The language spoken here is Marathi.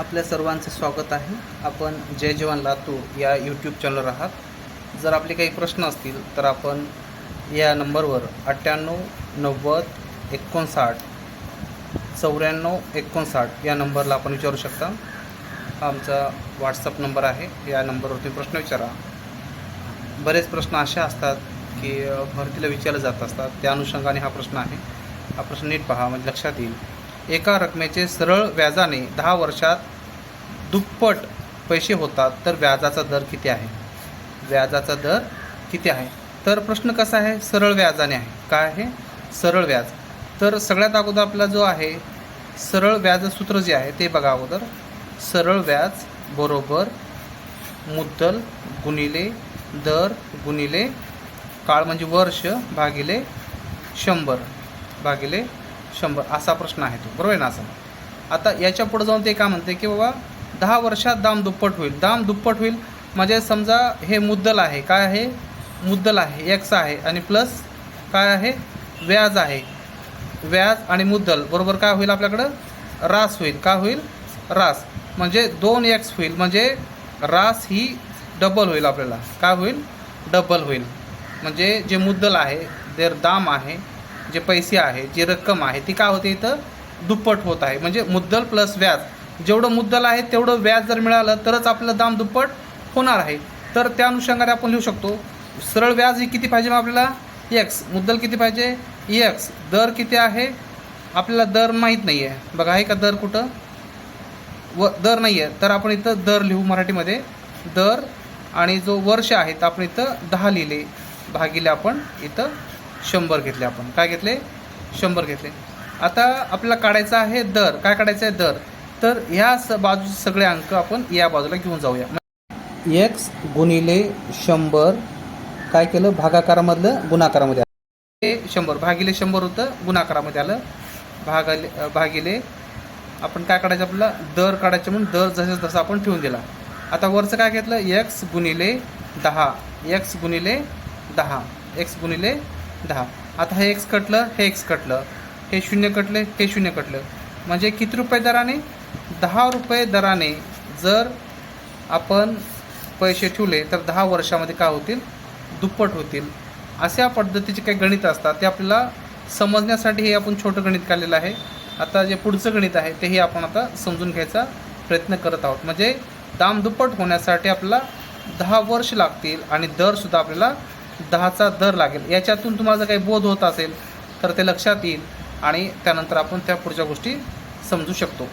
आपल्या सर्वांचे स्वागत आहे. आपण जय जवान लातूर या यूट्यूब चॅनलवर आहात. जर आपले काही प्रश्न असतील तर आपण या नंबरवर अठ्ठ्याण्णव नव्वद एकोणसाठ चौऱ्याण्णव एकोणसाठ या नंबरला आपण विचारू शकता. हा आमचा व्हॉट्सअप नंबर आहे. या नंबरवर तुम्ही प्रश्न विचारा. बरेच प्रश्न असे असतात की भरतीला विचारले जात असतात. त्या अनुषंगाने हा प्रश्न आहे. हा प्रश्न नीट पहा म्हणजे लक्षात येईल. एका रकमेचे सरळ व्याजाने दहा वर्षात दुप्पट पैसे होतात तर व्याजाचा दर किती आहे? व्याजाचा दर किती आहे? तर प्रश्न कसा आहे? सरळ व्याजाने आहे. काय आहे? सरळ व्याज. तर सगळ्यात अगोदर आपला जो आहे सरळ व्याज सूत्र जे आहे ते बघा अगोदर. सरळ व्याज बरोबर मुद्दल गुणिले दर गुणिले काळ म्हणजे वर्ष भागिले शंभर भागिले शंभर असा प्रश्न आहे तो. बरोबर आहे ना असा? आता याच्यापुढे जाऊन ते काय म्हणते की बाबा दहा वर्षात दाम दुप्पट होईल. दाम दुप्पट होईल म्हणजे समजा हे मुद्दल आहे. काय आहे? मुद्दल आहे. एक्स आहे आणि प्लस काय आहे? व्याज आहे. व्याज आणि मुद्दल. बरोबर काय होईल आपल्याकडं? रास होईल. काय होईल? रास. म्हणजे दोन एक्स होईल. म्हणजे रास ही डबल होईल आपल्याला. काय होईल? डबल होईल. म्हणजे जे मुद्दल आहे देर दाम आहे जे पैसे आहे जी रक्कम आहे ती काय होते इथं? दुप्पट होत आहे. म्हणजे मुद्दल प्लस व्याज. जेवढं मुद्दल आहे तेवढं व्याज जर मिळालं तरच आपलं दाम दुप्पट होणार आहे. तर त्या अनुषंगाने आपण लिहू शकतो सरळ व्याज ही किती पाहिजे मग आपल्याला? एक्स मुद्दल किती पाहिजे? एक्स दर किती आहे? आपल्याला दर माहीत नाही आहे बघा आहे का दर कुठं? व दर नाही आहे तर आपण इथं दर लिहू मराठीमध्ये. दर आणि जो वर्ष आहे तर आपण इथं दहा लिहिले. भागिले आपण इथं शंभर घेतले आपण. काय घेतले? शंभर घेतले. आता आपल्याला काढायचा आहे दर. काय काढायचं आहे? दर. तर ह्या स बाजूचे सगळे अंक आपण या बाजूला घेऊन जाऊया. एक्स गुणिले शंभर. काय केलं? भागाकारामधलं गुणाकारामध्ये आलं. हे शंभर. भागिले शंभर होतं गुणाकारामध्ये आलं. भागाले भागिले. आपण काय काढायचं आपल्याला? दर काढायचं म्हणून दर जसं तसं आपण ठेवून दिला. आता वरचं काय घेतलं? एक्स गुणिले दहा. एक्स गुणिले दहा. एक्स गुणिले दहा. आता हे एक्स कटलं हे एक्स कटलं. हे शून्य कटले हे शून्य कटलं. म्हणजे किती रुपये दराने? दहा रुपये दराने जर आपण पैसे ठेवले तर दहा वर्षामध्ये काय होतील? दुप्पट होतील. अशा पद्धतीचे काही गणित असतात. ते आपल्याला समजण्यासाठी हे आपण छोटं गणित काढलेलं आहे. आता जे पुढचं गणित आहे तेही आपण आता समजून घ्यायचा प्रयत्न करत आहोत. म्हणजे दाम दुप्पट होण्यासाठी आपल्याला दहा वर्ष लागतील आणि दरसुद्धा आपल्याला दहाचा दर लागेल. याच्यातून तुम्हाला जर काही बोध होत असेल तर ते लक्षात येईल आणि त्यानंतर आपण त्या पुढच्या गोष्टी समजू शकतो.